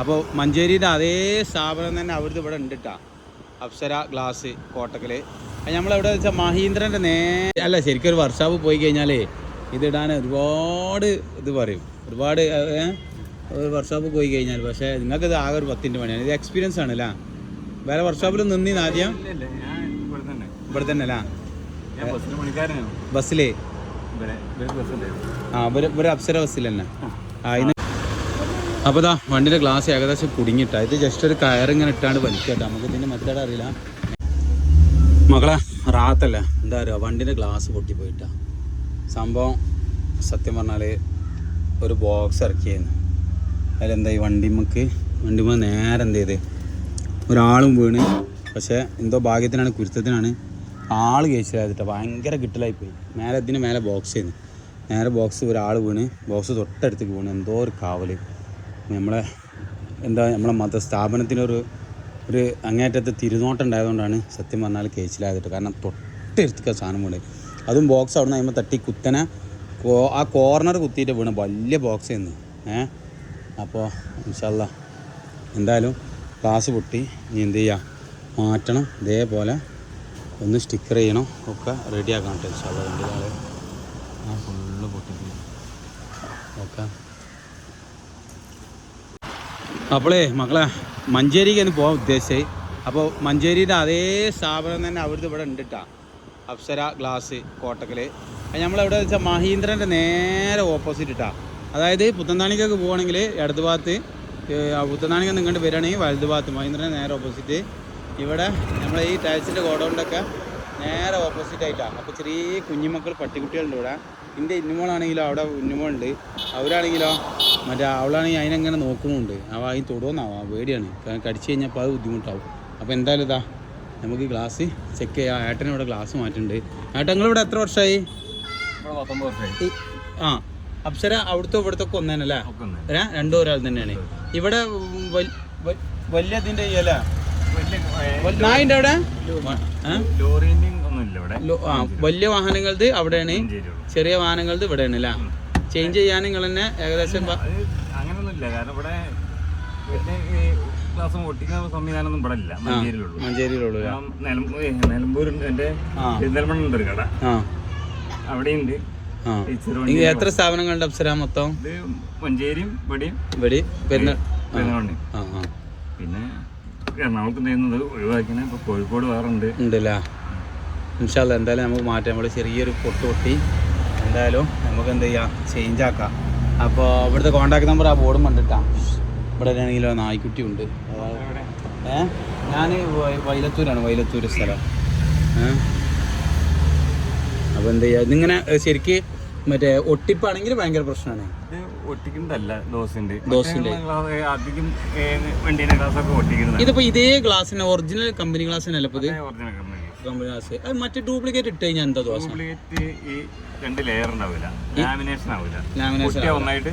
അപ്പോൾ മഞ്ചേരിയുടെ അതേ സ്ഥാപനം തന്നെ അവിടുത്തെ ഇവിടെ ഉണ്ട് കേട്ടോ അപ്സര ഗ്ലാസ് കോട്ടക്കൽ. അത് നമ്മളെവിടെ വെച്ചാൽ മഹീന്ദ്രന്റെ നേ അല്ല ശരിക്കും ഒരു വർഷാപ്പ് പോയി കഴിഞ്ഞാലേ ഇതിടാൻ ഒരുപാട് ഇത് പറയും. ഒരുപാട് ഒരു വർഷാപ്പ് പോയി കഴിഞ്ഞാൽ പക്ഷേ നിങ്ങൾക്ക് ഇത് ആകെ ഒരു പത്തിന്റെ പണിയാണ്. ഇത് എക്സ്പീരിയൻസ് ആണ് അല്ലേ? വേറെ വർഷാപ്പിൽ നിന്നിന്ന് ആദ്യം? ഇവിടെ തന്നെ. അല്ലേ? ബസ്സിലേ? ആ ഒരു അപ്സര ബസ്സിൽ തന്നെ. ആ അപ്പോൾ ഇതാ വണ്ടിയുടെ ഗ്ലാസ് ഏകദേശം കുടുങ്ങിട്ട ഇത് ജസ്റ്റ് ഒരു കയറിങ്ങനെ ഇട്ടാണ്ട് വലിക്കട്ടെ. നമുക്ക് ഇതിന്റെ മെത്തേഡ് അറിയില്ല. മകളെ റാത്തല്ല? എന്താ പറയുക വണ്ടിന്റെ ഗ്ലാസ് പൊട്ടിപ്പോയിട്ടാ. സംഭവം സത്യം പറഞ്ഞാൽ ഒരു ബോക്സ് ഇറക്കിയായിരുന്നു. അതിലെന്താ ഈ വണ്ടിമ്മക്ക്? വണ്ടിമ്മ നേരെ എന്ത് ചെയ്ത്? ഒരാളും വീണ്. പക്ഷേ എന്തോ ഭാഗ്യത്തിനാണ് കുരുത്തത്തിനാണ്. ആൾ കേസിലായിട്ട് ഭയങ്കര കിട്ടലായിപ്പോയി. മേലെ ഇതിന് മേലെ ബോക്സ് ചെയ്യുന്നു നേരെ ബോക്സ് ഒരാൾ വീണ്. ബോക്സ് തൊട്ടടുത്തേക്ക് വീണ്. എന്തോ ഒരു കാവൽ. നമ്മളെ എന്താ നമ്മളെ മത സ്ഥാപനത്തിനൊരു ഒരു അങ്ങേറ്റത്തെ തിരുനോട്ടം ഉണ്ടായതുകൊണ്ടാണ് സത്യം പറഞ്ഞാൽ കേസിലായത് കാരണം തൊട്ടടുത്തേക്ക് സാധനം വീണ്. അതും ബോക്സ് അവിടെ നിന്ന് കഴിയുമ്പോൾ തട്ടി കുത്തനെ ആ കോർണർ കുത്തിയിട്ട് വീണ്. വലിയ ബോക്സ് ചെയ്യുന്നു ഏ? അപ്പോൾ ഇൻഷല്ല എന്തായാലും ക്ലാസ് പൊട്ടി. ഇനി എന്ത് ചെയ്യുക മാറ്റണം. ഇതേപോലെ ഒന്ന് സ്റ്റിക്കർ ചെയ്യണം. ഒക്കെ റെഡിയാക്കണം കേട്ടോ ഇൻഷല്ല ഫുള്ള് പൊട്ടിപ്പോയി. ഓക്കെ. അപ്പോളേ മക്കളെ മഞ്ചേരിക്ക് മഞ്ചേരിക്കാണ് പോകാൻ ഉദ്ദേശിച്ചത്. അപ്പോൾ മഞ്ചേരിയുടെ അതേ സ്ഥാപനം തന്നെ അവിടുത്തെ ഇവിടെ ഉണ്ട് കേട്ടോ അപ്സര ഗ്ലാസ് കോട്ടക്കൽ അത് നമ്മളെവിടെ വെച്ചാൽ മഹീന്ദ്രന്റെ നേരെ ഓപ്പോസിറ്റ് ഇട്ടാ അതായത് പുത്തന്താണിക്കൊക്കെ പോകണമെങ്കിൽ ഇടത് ഭാഗത്ത് പുത്തന്താണിക്ക് നിങ്ങോട്ട് വരികയാണെങ്കിൽ വലത് ഭാഗത്ത് മഹീന്ദ്രന്റെ നേരെ ഓപ്പോസിറ്റ് ഇവിടെ നമ്മൾ ഈ ടൈൽസിന്റെ ഗോഡൗണിലൊക്കെ നേരെ ഓപ്പോസിറ്റ് ആയിട്ടാണ് അപ്പോൾ ചെറിയ കുഞ്ഞുമക്കൾ പട്ടിക്കുട്ടികളുണ്ട് ഇവിടെ. എന്റെ ഇന്നുമോളാണെങ്കിലോ അവിടെ ഉന്നുമോളുണ്ട് അവരാണെങ്കിലോ മറ്റേ അവളാണെങ്കിൽ അതിനെങ്ങനെ നോക്കുന്നുണ്ട്. അവ അതിന് തൊടുമെന്നാവും പേടിയാണ്. കാരണം കടിച്ചു കഴിഞ്ഞപ്പോൾ അത് ബുദ്ധിമുട്ടാവും. അപ്പോൾ എന്തായാലും ഇതാ നമുക്ക് ഗ്ലാസ് ചെക്ക് ചെയ്യാം. ഏട്ടന് ഇവിടെ ഗ്ലാസ് മാറ്റുന്നുണ്ട് ഏട്ടൻ നിങ്ങളിവിടെ എത്ര വർഷമായി ആ അപ്സര അവിടുത്തെ ഇവിടുത്തെ ഒക്കെ ഒന്നേനല്ലേ രണ്ടും ഒരാൾ തന്നെയാണ്. ഇവിടെ വലിയ ഇതിന്റെ നായിന്റെ അവിടെ? ആ വലിയ വാഹനങ്ങളത് അവിടെയാണ്. ചെറിയ വാഹനങ്ങളത് ഇവിടെയാണ് അല്ലേ? ചേഞ്ച് ചെയ്യാൻ നിങ്ങൾ തന്നെ ഏകദേശം അത് കാരണം ഇവിടെ ക്ലാസ് ഓട്ടിക്കുന്ന സംവിധാനമൊന്നും ഇവിടെ ഇല്ല. മഞ്ചേരിയിലുള്ളൂ. മഞ്ചേരിയിലുള്ളൂ നിലമ്പൂരുണ്ട്. എന്റെ ആ. പെരിന്തൽമണ്ണ ഒരു കട. അവിടെയുണ്ട്. എത്ര സ്ഥാപനങ്ങളുണ്ട് അപ്സര മൊത്തം? മഞ്ചേരിയും ഇവിടെയും ഇവിടെ പെരുന്ന പെരുന്നാളിന്. ആ ആ. പിന്നെ എറണാകുളത്ത് ചെയ്യുന്നത് ഒഴിവാക്കിനെ. ഇപ്പൊ കോഴിക്കോട് വേറെ ഉണ്ട്. ഉണ്ടല്ലേ? ഇൻഷാല്ല എന്തായാലും നമുക്ക് മാറ്റാം. നമ്മൾ ചെറിയൊരു പൊട്ട് പൊട്ടി. എന്തായാലും നമുക്ക് എന്ത് ചെയ്യാം? ചേഞ്ച് ആക്കാം. അപ്പോൾ ഇവിടുത്തെ കോൺടാക്ട് നമ്പർ ആ ബോർഡും കണ്ടിട്ടാണ് ഇവിടെ ആണെങ്കിൽ നായ്ക്കുട്ടി ഉണ്ട്. ഏ? ഞാൻ വൈലത്തൂരാണ് വൈലത്തൂർ സ്ഥലം. അപ്പോൾ എന്ത് ചെയ്യുക ഇതിങ്ങനെ ശരിക്ക് മറ്റേ ഒട്ടിപ്പാണെങ്കിൽ ഭയങ്കര പ്രശ്നമാണ് ഇതിപ്പോ ഒട്ടിക്കുന്നതല്ല. അധികം ഗ്ലാസ് ഒക്കെ ഇതേ ഗ്ലാസ്സിന് ഒറിജിനൽ കമ്പനി ഗ്ലാസ്സിനല്ല ഇപ്പോൾ ഇത്? ഒറിജിനൽ കമ്പനി കമ്പനി അത് മറ്റേ ഡ്യൂപ്ലിക്കേറ്റ് ഇട്ട് കഴിഞ്ഞാൽ എന്താ ദോശ ഡ്യൂപ്ലിക്കേറ്റ് ഈ രണ്ട് ലെയർ ഉണ്ടാവില്ല ലാമിനേഷൻ ആവില്ല ലാമിനേഷൻ ഒന്നായിട്ട്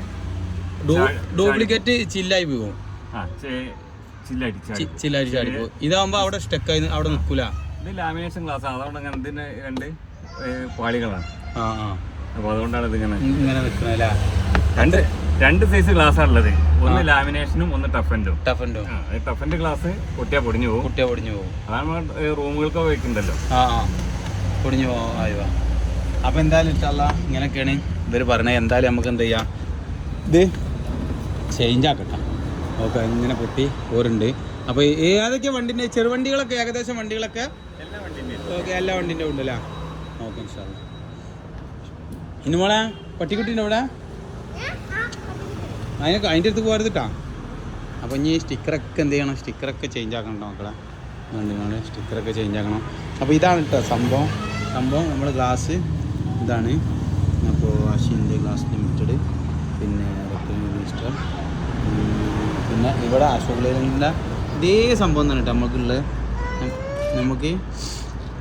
ഡ്യൂപ്ലിക്കേറ്റ് ചില്ലായി പോകും ചില്ലായി ചാടി പോകും ഇതാകുമ്പോൾ അവിടെ സ്റ്റക്കായി അവിടെ നിൽക്കൂല ഇത് ലാമിനേഷൻ ഗ്ലാസ് അതുകൊണ്ട് അങ്ങനെ ഇതിന് രണ്ട് പാളികളാണ്. ആ ആ. അപ്പൊ അതുകൊണ്ടാണ് ഇതിങ്ങനെ ഇങ്ങനെ നിൽക്കണല്ലേ രണ്ട്. രണ്ട് സൈസ് ഗ്ലാസ് ഉള്ളത്. ഒന്ന് ലാമിനേഷനും ഒന്ന് ടഫൻഡും ടഫൻഡും ടഫൻഡ് ഗ്ലാസ് പൊട്ടിയാ പൊടിഞ്ഞു പോകും. കുട്ടിയെ പൊടിഞ്ഞു പോകും. അതാണ് റൂമുകൾക്ക് വെക്കുന്നുണ്ടല്ലോ ആ പൊടിഞ്ഞു പോകും. ആയിവാ. അപ്പോൾ എന്തായാലും ഇഷ്ടമല്ല ഇങ്ങനെയൊക്കെയാണ് ഇവർ പറഞ്ഞത്. എന്തായാലും നമുക്ക് എന്ത് ചെയ്യാം? ഇത് ചേഞ്ച് ആക്കട്ടെ. ഓക്കെ ഇങ്ങനെ പൊട്ടി പോരുണ്ട് അപ്പൊ ഏതൊക്കെ വണ്ടിന്റെ ചെറുവണ്ടികളൊക്കെ ഏകദേശം വണ്ടികളൊക്കെ? എല്ലാ വണ്ടിന്റെ ഓക്കെ എല്ലാ വണ്ടിന്റെ ഉണ്ടല്ലേ ഓക്കെ ഇനി മോളെ പട്ടിക്കുട്ടീന്റെ ഇവിടെ അതിനൊക്കെ അതിന്റെ അടുത്ത് പോകരുത് കേട്ടോ അപ്പോൾ ഇനി സ്റ്റിക്കറൊക്കെ എന്ത് ചെയ്യണം? സ്റ്റിക്കറൊക്കെ ചേഞ്ച് ആക്കണം മക്കളെ. വേണ്ടിയാണ് സ്റ്റിക്കറൊക്കെ ചേഞ്ച് ആക്കണം. അപ്പോൾ ഇതാണ് കേട്ടോ സംഭവം. സംഭവം നമ്മൾ ഗ്ലാസ് ഇതാണ്. അപ്പോൾ അഷിന്റെ ഗ്ലാസ് ലിമിറ്റഡ് പിന്നെ മിനിസ്റ്റർ പിന്നെ ഇവിടെ അശോക് ലേലന്റെ ഇതേ സംഭവം തന്നെ കേട്ടോ നമുക്കുള്ളത് നമുക്ക്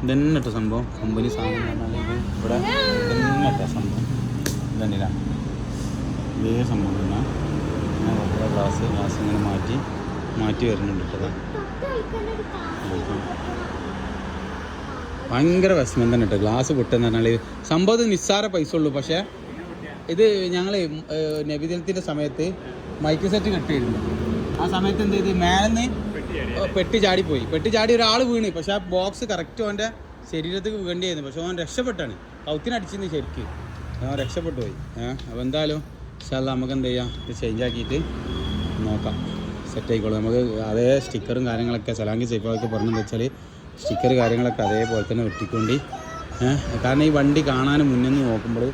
ഇതന്നെ കേട്ടോ സംഭവം. കമ്പനി സാധനം ഇവിടെ ഇതന്നെ കേട്ടോ സംഭവം. ഇതന്നെ ഇതേ സംഭവം തന്നെ. ഇങ്ങനെ ഓരോ ഗ്ലാസ് ഗ്ലാസ് ഇങ്ങനെ മാറ്റി മാറ്റി വരുന്നുണ്ട് കേട്ടോ. ഭയങ്കര വിഷമം തന്നെ കേട്ടോ. ഗ്ലാസ് പൊട്ടെന്ന് പറഞ്ഞാൽ സംഭവം നിസ്സാര പൈസ ഉള്ളൂ. പക്ഷേ ഇത് ഞങ്ങൾ നബിദിനത്തിന്റെ സമയത്ത് മൈക്ക് സെറ്റ് കെട്ടിയിരുന്നു ആ സമയത്ത് എന്ത് ചെയ്ത്? മേലെന്ന് പെട്ടി ചാടിപ്പോയി. പെട്ടി ചാടി ഒരാൾ വീണ്. പക്ഷേ ആ ബോക്സ് കറക്റ്റ് അവന്റെ ശരീരത്തിൽ വീണ്ടിയായിരുന്നു പക്ഷെ അവൻ രക്ഷപ്പെട്ടാണ്. കൗത്തിനടിച്ചിരുന്നു ശരിക്ക്. അവൻ രക്ഷപ്പെട്ടു പോയി. ഏഹ് അപ്പോൾ എന്തായാലും ഇൻഷാല്ല നമുക്ക് എന്ത് ചെയ്യാം? ഇത് ചേഞ്ച് ആക്കിയിട്ട് നോക്കാം. സെറ്റ് ആയിക്കോളും. നമുക്ക് അതേ സ്റ്റിക്കറും കാര്യങ്ങളൊക്കെ സലാങ്കി സൈഫൊക്കെ പറഞ്ഞു വെച്ചാൽ സ്റ്റിക്കർ കാര്യങ്ങളൊക്കെ അതേപോലെ തന്നെ വെട്ടിക്കൊണ്ട് കാരണം ഈ വണ്ടി കാണാനും മുന്നിൽ നിന്ന് നോക്കുമ്പോൾ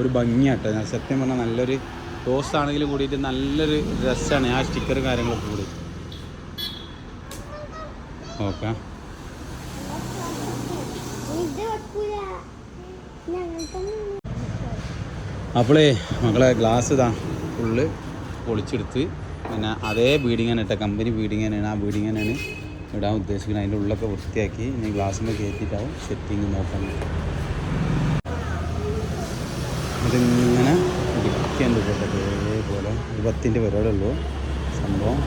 ഒരു ഭംഗിയാട്ടോ. ഞാൻ സത്യം പറഞ്ഞാൽ നല്ലൊരു ടോസ് ആണെങ്കിലും കൂടിയിട്ട് നല്ലൊരു രസമാണ് ആ സ്റ്റിക്കർ കാര്യങ്ങളൊക്കെ കൂടി. ഓക്കെ ഞങ്ങൾക്ക് അപ്പോളേ മക്കളെ ഗ്ലാസ് ഇതാ ഫുള്ള് പൊളിച്ചെടുത്ത്. പിന്നെ അതേ ബീഡിങ് തന്നെ ഇട്ട കമ്പനി ബീഡിങ് തന്നെയാണ് ആ ബീഡിങ് തന്നെയാണ് ഇടാൻ ഉദ്ദേശിക്കുന്നത്. അതിന്റെ ഉള്ളൊക്കെ വൃത്തിയാക്കി ഇനി ഗ്ലാസ്സിന്റെ കയറ്റിയിട്ടാവും സെറ്റിങ് നോക്കാൻ. ഇതിങ്ങനെ ഇടിക്കാൻ കേട്ടോ അതേപോലെ ഒരു പത്തിന്റെ പരിപാടിയുള്ളൂ സംഭവം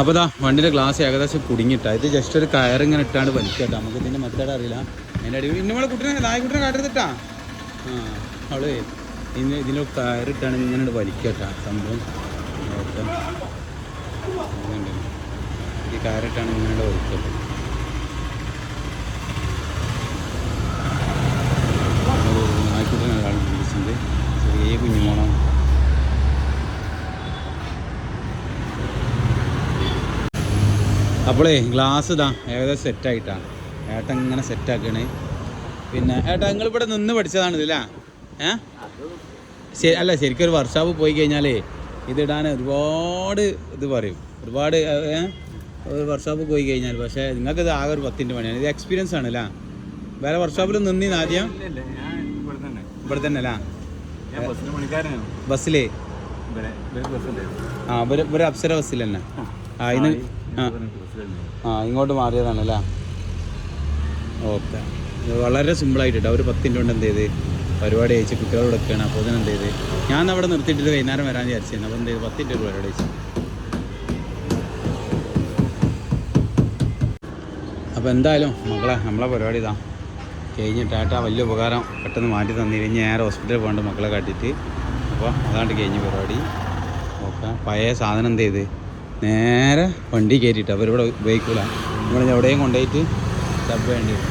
അപ്പോൾ ഇതാ വണ്ടിയുടെ ഗ്ലാസ് ഏകദേശം കുടുങ്ങിട്ട ഇത് ജസ്റ്റ് ഒരു കയറിങ്ങനെ ഇട്ടാണ്ട് വലിക്കട്ടെ നമുക്ക് ഇതിന്റെ മെത്തേഡ് അറിയില്ല. അതിന്റെ അടി ഇന്നമ്മളെ കുട്ടീനെ നായ്ക്കുട്ടിനെ കാട്ടരുതിട്ടാ ആ അവൾ ഇന്ന് ഇതിന്റെ കയറിട്ടാണ് ഇങ്ങനെ വലിക്കട്ട സംഭവം. ഈ കയറിട്ടാണ് ഇങ്ങനെ വലിക്കട്ടെ നായ്ക്കുട്ടിനെ ഒരാൾ വിളിച്ചിട്ടുണ്ട് ചെറിയ കുഞ്ഞുമോണം അപ്പോളേ ഗ്ലാസ് ഇതാ ഏകദേശം സെറ്റായിട്ടാണ് ഏട്ടൻ ഇങ്ങനെ സെറ്റാക്കണേ പിന്നെ ഏട്ടാ നിങ്ങൾ ഇവിടെ നിന്ന് പഠിച്ചതാണ് ഇതില്ല ഏ? ശരി അല്ല ശരിക്കും ഒരു വർക്ക്ഷോപ്പ് പോയി കഴിഞ്ഞാലേ ഇതിടാൻ ഒരുപാട് ഇത് പറയും. ഒരുപാട് ഒരു വർക്ക്ഷോപ്പ് പോയി കഴിഞ്ഞാൽ പക്ഷേ നിങ്ങൾക്ക് ഇത് ആകെ ഒരു പത്തിന്റെ പണിയാണ്. ഇത് എക്സ്പീരിയൻസ് ആണ് അല്ലേ വേറെ വർക്ക്ഷോപ്പിൽ നിന്നിന്ന് ആദ്യം? ഇവിടെ തന്നെ. അല്ല ബസ്സിലേ? ആ ഒരു ഒരു അപ്സര ബസ്സിൽ തന്നെ. ആ. ഇന്ന് ആ. ഇങ്ങോട്ട് മാറിയതാണ് അല്ലേ ഓക്കെ. വളരെ സിമ്പിളായിട്ട് ഒരു പത്തിന്റെ കൊണ്ട് എന്ത് ചെയ്ത്? പരിപാടി അയച്ച് കുട്ടികളോട് ഒക്കെയാണ് അപ്പോൾ അതിനെന്ത് ചെയ്ത്? ഞാൻ അവിടെ നിർത്തിയിട്ട് വൈകുന്നേരം വരാൻ വിചാരിച്ചിരുന്നു അപ്പോൾ എന്ത് ചെയ്ത്? പത്തിന്റെ ഒരു പരിപാടി അയച്ചു അപ്പോൾ എന്തായാലും മക്കളെ നമ്മളെ പരിപാടി ഇതാ. കഴിഞ്ഞിട്ട് ഏട്ടാ വലിയ ഉപകാരം പെട്ടെന്ന് മാറ്റി തന്നി കഴിഞ്ഞ് നേരെ ഹോസ്പിറ്റലിൽ പോകേണ്ട മക്കളെ കാട്ടിയിട്ട്. അപ്പോൾ അതാണ്ട് കഴിഞ്ഞ പരിപാടി. ഓക്കെ. പഴയ സാധനം എന്ത് ചെയ്ത്? നേരെ വണ്ടി കയറ്റിയിട്ട് അവരിവിടെ ഉപയോഗിക്കില്ല നമ്മൾ എവിടെയും കൊണ്ടുപോയിട്ട് സബ് വേണ്ടി വരും.